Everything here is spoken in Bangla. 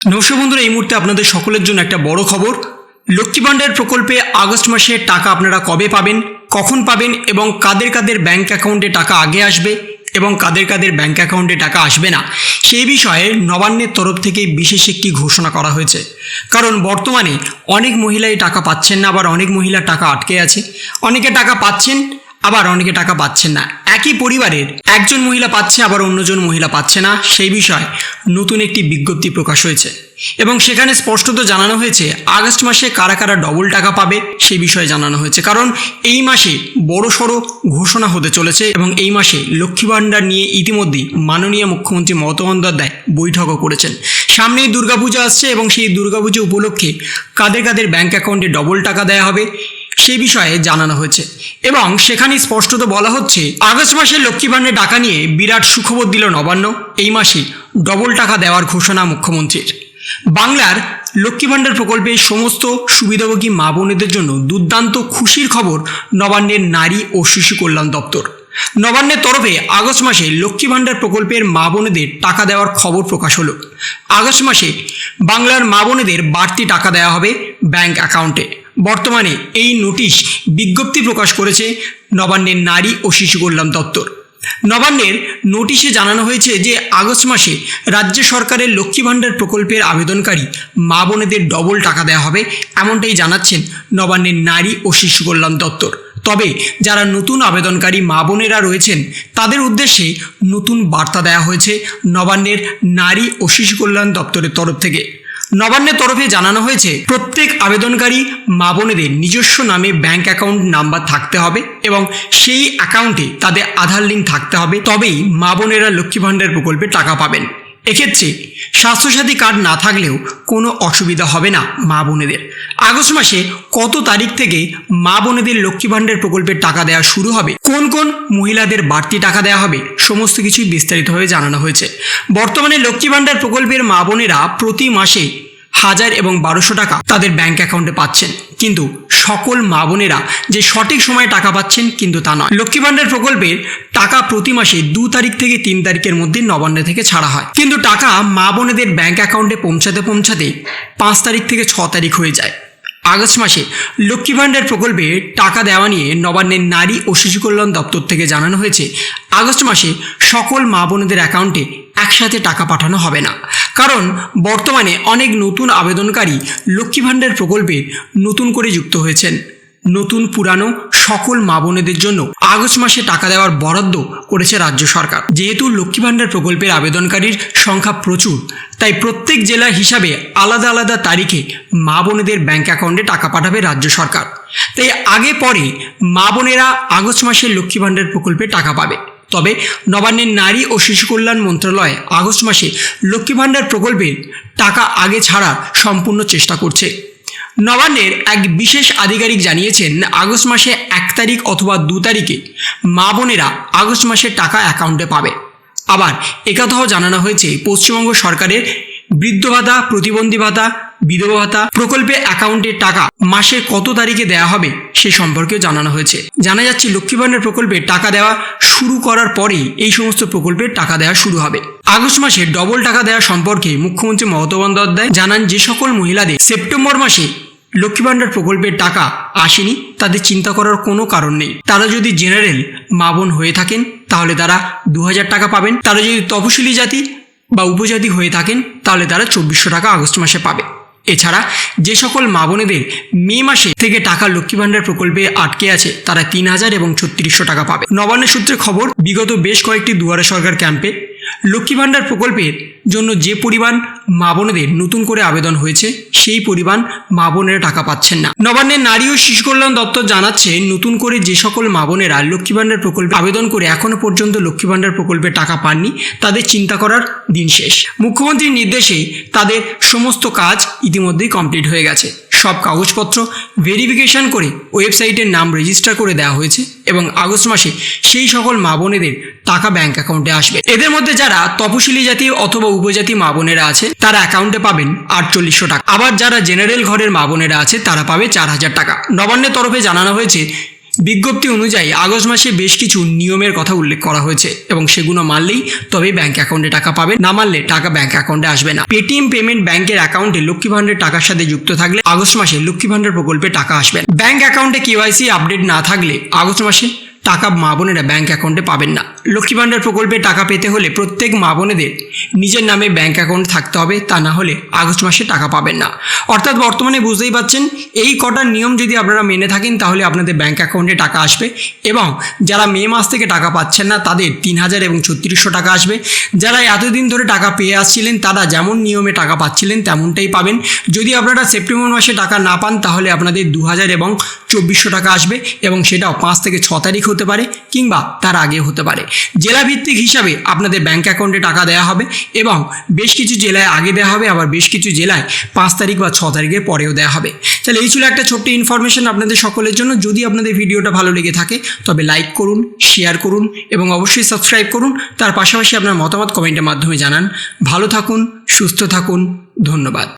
নমস্কার বন্ধুরা, এই মুহূর্তে আপনাদের সকলের জন্য একটা বড় খবর। লক্ষ্মী ভাণ্ডার প্রকল্পে আগস্ট মাসে টাকা আপনারা কবে পাবেন, কখন পাবেন এবং কাদের কাদের ব্যাংক অ্যাকাউন্টে টাকা আগে আসবে এবং কাদের কাদের ব্যাংক অ্যাকাউন্টে টাকা আসবে না, সেই বিষয়ে নবান্নের তরফ থেকে বিশেষ একটি ঘোষণা করা হয়েছে। কারণ বর্তমানে অনেক মহিলাই টাকা পাচ্ছেন না, আবার অনেক মহিলা টাকা আটকে আছে। অনেকে টাকা পাচ্ছেন আবার অনেকে টাকা পাচ্ছেন না। একই পরিবারের একজন মহিলা পাচ্ছে, আবার অন্যজন মহিলা পাচ্ছে না। সেই বিষয়ে নতুন একটি বিজ্ঞপ্তি প্রকাশ হয়েছে এবং সেখানে স্পষ্টত জানানো হয়েছে, আগস্ট মাসে কারা কারা ডবল টাকা পাবে সেই বিষয়ে জানানো হয়েছে। কারণ এই মাসে বড় সড়ো ঘোষণা হতে চলেছে এবং এই মাসে লক্ষ্মী ভাণ্ডার নিয়ে ইতিমধ্যেই মাননীয় মুখ্যমন্ত্রী মমতা বন্দ্যোপাধ্যায় বৈঠকও করেছেন। সামনেই দুর্গাপূজা আসছে এবং সেই দুর্গাপুজো উপলক্ষে কাদের কাদের ব্যাংক অ্যাকাউন্টে ডবল টাকা দেওয়া হবে সেই বিষয়ে জানানো হয়েছে। এবং সেখানে স্পষ্টত বলা হচ্ছে, আগস্ট মাসে লক্ষ্মী ভাণ্ডার টাকা নিয়ে বিরাট সুখবর দিল নবান্ন। এই মাসে ডবল টাকা দেওয়ার ঘোষণা মুখ্যমন্ত্রীর। বাংলার লক্ষ্মী ভাণ্ডার প্রকল্পে সমস্ত সুবিধাভোগী মা বোনেদের জন্য দুর্দান্ত খুশির খবর নবান্নের নারী ও শিশু কল্যাণ দপ্তর। নবান্নের তরফে আগস্ট মাসে লক্ষ্মী ভাণ্ডার প্রকল্পের মা বোনেদের টাকা দেওয়ার খবর প্রকাশ হলো। আগস্ট মাসে বাংলার মা বোনেদের বাড়তি টাকা দেওয়া হবে ব্যাংক অ্যাকাউন্টে। বর্তমানে এই নোটিশ বিজ্ঞপ্তি প্রকাশ করেছে নবান্নের নারী ও শিশু কল্যাণ দপ্তর। নবান্নের নোটিশে জানানো হয়েছে যে, আগস্ট মাসে রাজ্য সরকারের লক্ষ্মী ভাণ্ডার প্রকল্পের আবেদনকারী মা বোনেদের ডবল টাকা দেওয়া হবে, এমনটাই জানাচ্ছেন নবান্নের নারী ও শিশু কল্যাণ দপ্তর। তবে যারা নতুন আবেদনকারী মা বোনেরা রয়েছেন, তাদের উদ্দেশ্যে নতুন বার্তা দেওয়া হয়েছে নবান্নের নারী ও শিশু কল্যাণ দপ্তরের তরফ থেকে। নবান্নের তরফে জানানো হয়েছে, প্রত্যেক আবেদনকারী মা বোনেদের নিজস্ব নামে ব্যাংক অ্যাকাউন্ট নাম্বার থাকতে হবে এবং সেই অ্যাকাউন্টে তাদের আধার লিঙ্ক থাকতে হবে। তবেই মা বোনেরা লক্ষ্মী ভাণ্ডার প্রকল্পে টাকা পাবেন। এক্ষেত্রে স্বাস্থ্যসাথী কার্ড না থাকলেও কোনো অসুবিধা হবে না মা বোনেদের। আগস্ট মাসে কত তারিখ থেকে মা বোনেদের লক্ষ্মী ভাণ্ডার প্রকল্পের টাকা দেওয়া শুরু হবে? কোন কোন মহিলাদের বাড়তি টাকা দেওয়া হবে? সমস্ত কিছুই বিস্তারিতভাবে জানানো হয়েছে। বর্তমানে লক্ষ্মী ভাণ্ডার প্রকল্পের মা বোনেরা প্রতি মাসে হাজার এবং বারোশো টাকা তাদের ব্যাংক অ্যাকাউন্টে পাচ্ছেন। কিন্তু সকল মা বোনেরা যে সঠিক সময়ে টাকা পাচ্ছেন কিন্তু তা নয়। লক্ষ্মী ভাণ্ডার প্রকল্পের টাকা প্রতি মাসে দু তারিখ থেকে তিন তারিখের মধ্যে নবান্ন থেকে ছাড়া হয়। কিন্তু টাকা মা বোনেদের ব্যাঙ্ক অ্যাকাউন্টে পৌঁছাতে পৌঁছাতে পাঁচ তারিখ থেকে ছ তারিখ হয়ে যায়। আগস্ট মাসে লক্ষ্মী ভাণ্ডার প্রকল্পে টাকা দেওয়া নিয়ে নবান্নের নারী ও শিশু কল্যাণ দপ্তর থেকে জানানো হয়েছে, আগস্ট মাসে সকল মা বোনেদের অ্যাকাউন্টে একসাথে টাকা পাঠানো হবে না। কারণ বর্তমানে অনেক নতুন আবেদনকারী লক্ষ্মী ভাণ্ডার প্রকল্পে নতুন করে যুক্ত হয়েছেন। নতুন পুরানো সকল মা বোনেদের জন্য আগস্ট মাসে টাকা দেওয়ার বরাদ্দ করেছে রাজ্য সরকার। যেহেতু লক্ষ্মী ভাণ্ডার প্রকল্পের আবেদনকারীর সংখ্যা প্রচুর, তাই প্রত্যেক জেলা হিসাবে আলাদা আলাদা তারিখে মা বোনেদের ব্যাঙ্ক অ্যাকাউন্টে টাকা পাঠাবে রাজ্য সরকার। তাই আগে পরে মা বোনেরা আগস্ট মাসে লক্ষ্মী ভাণ্ডার প্রকল্পে টাকা পাবে। তবে নবান্নের নারী ও শিশু কল্যাণ মন্ত্রণালয় আগস্ট মাসে লক্ষ্মী ভাণ্ডার প্রকল্পের টাকা আগে ছাড়ার সম্পূর্ণ চেষ্টা করছে। নবান্নের এক বিশেষ আধিকারিক জানিয়েছেন, আগস্ট মাসে এক তারিখ অথবা দু তারিখে মা বোনেরা আগস্ট মাসে টাকা অ্যাকাউন্টে পাবে। আবার একথাও জানানো হয়েছে, পশ্চিমবঙ্গ সরকারের বৃদ্ধ ভাতা, প্রতিবন্ধী ভাতা বিধবা ভাতা, প্রকল্পে অ্যাকাউন্টে টাকা, মাসে কত তারিখে দেওয়া হবে, সে সম্পর্কেও জানানো হয়েছে। জানা যাচ্ছে লক্ষ্মী প্রকল্পে টাকা দেওয়া শুরু করার পরেই এই সমস্ত প্রকল্পের টাকা দেওয়া শুরু হবে। আগস্ট মাসে ডবল টাকা দেওয়া সম্পর্কে মুখ্যমন্ত্রী মমতা বন্দ্যোপাধ্যায় জানান যে সকল মহিলাদের সেপ্টেম্বর মাসে লক্ষ্মী ভাণ্ডার প্রকল্পের টাকা আসেনি, তাদের চিন্তা করার কোনো কারণ নেই। তারা যদি জেনারেল মা বোন হয়ে থাকেন, তাহলে তারা দু হাজার টাকা পাবেন। তারা যদি তপশিলি জাতি বা উপজাতি হয়ে থাকেন, তাহলে তারা চব্বিশশো টাকা আগস্ট মাসে পাবে। এছাড়া যে সকল মা বোনেদের মে মাসে থেকে টাকা লক্ষ্মী ভাণ্ডার প্রকল্পে আটকে আছে, তারা তিন হাজার এবং ছত্রিশশো টাকা পাবে। নবান্ন সূত্রে খবর, বিগত বেশ কয়েকটি দুয়ারে সরকার ক্যাম্পে লক্ষ্মী ভাণ্ডার প্রকল্পের জন্য যে পরিমাণ মা বোনেদের নতুন করে আবেদন হয়েছে, সেই পরিমাণ মা বোনেরা টাকা পাচ্ছেন না। নবান্নের নারী ও শিশু কল্যাণ দপ্তর জানাচ্ছে, নতুন করে যে সকল মা বোনেরা লক্ষ্মী ভাণ্ডার প্রকল্পে আবেদন করে এখনও পর্যন্ত লক্ষ্মী ভাণ্ডার প্রকল্পে টাকা পাননি, তাদের চিন্তা করার দিন শেষ। মুখ্যমন্ত্রীর নির্দেশে তাদের সমস্ত কাজ ইতিমধ্যেই কমপ্লিট হয়ে গেছে। সব কাগজপত্র ভেরিফিকেশন করে ওয়েবসাইটের নাম রেজিস্টার করে দেওয়া হয়েছে এবং আগস্ট মাসে সেই সকল মা বোনেদের টাকা ব্যাংক অ্যাকাউন্টে আসবে। এদের মধ্যে যারা তপশিলি জাতি অথবা উপজাতি মা বোনেরা আছে, তারা অ্যাকাউন্টে পাবেন আটচল্লিশশো টাকা। আবার যারা জেনারেল ঘরের মা বোনেরা আছে, তারা পাবে চার হাজার টাকা। নবান্নের তরফে জানানো হয়েছে বিজ্ঞপ্তি অনুযায়ী আগস্ট মাসে বেশ কিছু নিয়মের কথা উল্লেখ করা হয়েছে এবং সেগুলো মানলেই তবে ব্যাংক অ্যাকাউন্টে টাকা পাবে না মানলে টাকা ব্যাংক অ্যাকাউন্টে আসবে না পেটিএম পেমেন্ট ব্যাংকের অ্যাকাউন্টে লক্ষ্মী ভান্ডার টাকার সাথে যুক্ত থাকলে আগস্ট মাসে লক্ষ্মী ভান্ডার প্রকল্পে টাকা আসবে। ব্যাংক অ্যাকাউন্টে কেওয়াইসি আপডেট না থাকলে আগস্ট মাসে টাকা মা বোনেরা ব্যাঙ্ক অ্যাকাউন্টে পাবেন না। লক্ষ্মী ভান্ডার প্রকল্পে টাকা পেতে হলে প্রত্যেক মা বোনেদের নিজের নামে ব্যাঙ্ক অ্যাকাউন্ট থাকতে হবে, তা না হলে আগস্ট মাসে টাকা পাবেন না। অর্থাৎ বর্তমানে বুঝতেই পাচ্ছেন, এই কটার নিয়ম যদি আপনারা মেনে থাকেন, তাহলে আপনাদের ব্যাঙ্ক অ্যাকাউন্টে টাকা আসবে এবং যারা মে মাস থেকে টাকা পাচ্ছেন না, তাদের তিন হাজার এবং ছত্রিশশো টাকা আসবে। যারা এতদিন ধরে টাকা পেয়ে আসছিলেন, তারা যেমন নিয়মে টাকা পাচ্ছিলেন, তেমনটাই পাবেন। যদি আপনারা সেপ্টেম্বর মাসে টাকা না পান, তাহলে আপনাদের দু হাজার এবং চব্বিশশো টাকা আসবে এবং সেটাও পাঁচ থেকে ছ তারিখ হতে পারে কিংবা তার আগে হতে পারে। জেলা ভিত্তিক হিসাবে আপনাদের ব্যাংক অ্যাকাউন্টে টাকা দেওয়া হবে এবং বেশ কিছু জেলায় আগে দেওয়া হবে, আবার বেশ কিছু জেলায় পাঁচ তারিখ বা ছ তারিখের পরেও দেওয়া হবে। তাহলে এই ছিল একটা ছোট্ট ইনফরমেশন আপনাদের সকলের জন্য। যদি আপনাদের ভিডিওটা ভালো লেগে থাকে, তবে লাইক করুন শেয়ার করুন এবং অবশ্যই সাবস্ক্রাইব করুন। তার পাশাপাশি আপনার মতামত কমেন্টের মাধ্যমে জানান। ভালো থাকুন, সুস্থ থাকুন। ধন্যবাদ।